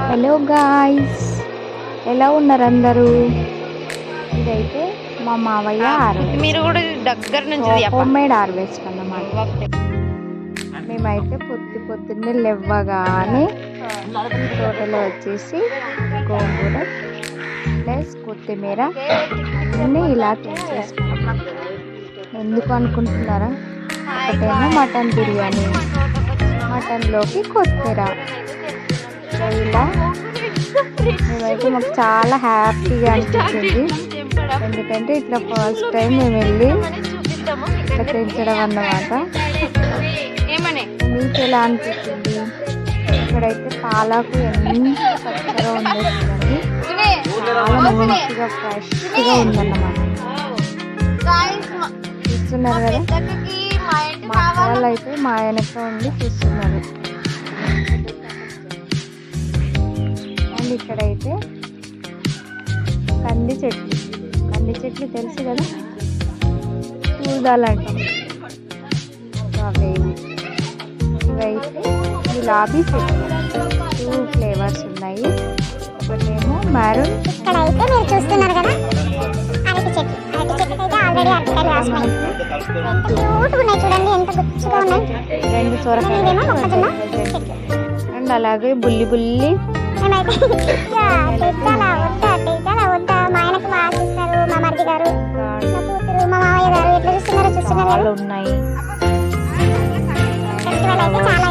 Hello guys ఎలా ఉన్నారు అందరూ ఇదైతే మా మావయ్య హార్వెస్ట్. మీరు కూడా దగ్గర నుంచి హోమ్ మేడ్ హార్వెస్ట్ అన్నమాట. మేమైతే పొద్దు పొద్దున్నే లేవ్వగానే తోటలో వచ్చేసి గోంగూర ప్లస్ కొత్తిమీర అన్నీ ఇలా తెచ్చేసుకుంటాం ఎందుకు అనుకుంటున్నారా? ఒకటేమో మటన్ బిర్యానీ. మటన్లోకి కొత్తిమీర. సో ఇలా మేమైతే మాకు చాలా హ్యాపీగా అనిపించింది. ఎందుకంటే ఇట్లా ఫస్ట్ టైం మేము వెళ్ళి ఇట్లా పెంచడం అన్నమాట. మీకు ఎలా అనిపించింది? ఇక్కడైతే పాలకు ఎంత పచ్చగా చాలా మంచిగా ఫ్రెష్గా ఉందన్నమాట. చూస్తున్నారు కదా? మా అక్క వాళ్ళు అయితే మా వెనక ఉండి చూస్తున్నారు. ఇక్కడైతే కంది చెట్లు కంది చెట్లు తెలుసు కదా? చూడాలంట అవేవి. ఇవైతే గులాబీ చెట్లు. టూ ఫ్లేవర్స్ ఉన్నాయి. ఒకటేమో మ్యారూన్ ఇక్కడ అయితే మీరు చూస్తున్నారు కదా? అరటి చెట్లు అరటి చెట్లకి అయితే ఆల్రెడీ అరటికాయలు రాసినాయి ఎంత క్యూట్గా ఉన్నాయి చూడండి ఎంత గుచ్చుగా ఉన్నాయి. రెండు సొరకాయలు. ఇవేమో మొక్కజొన్న చెట్లు అండ్ అలాగే బుల్లి బుల్లి మేమైతే తెచ్చాలా వద్దా తెచ్చాలా వద్దా మా ఆయనకు బాగా చూస్తారు మా మరిది గారు మా కూతురు మా మామయ్య గారు ఎట్లా చూస్తున్నారు చూస్తున్నారు చాలా కదా ఉన్నాయి. చాలా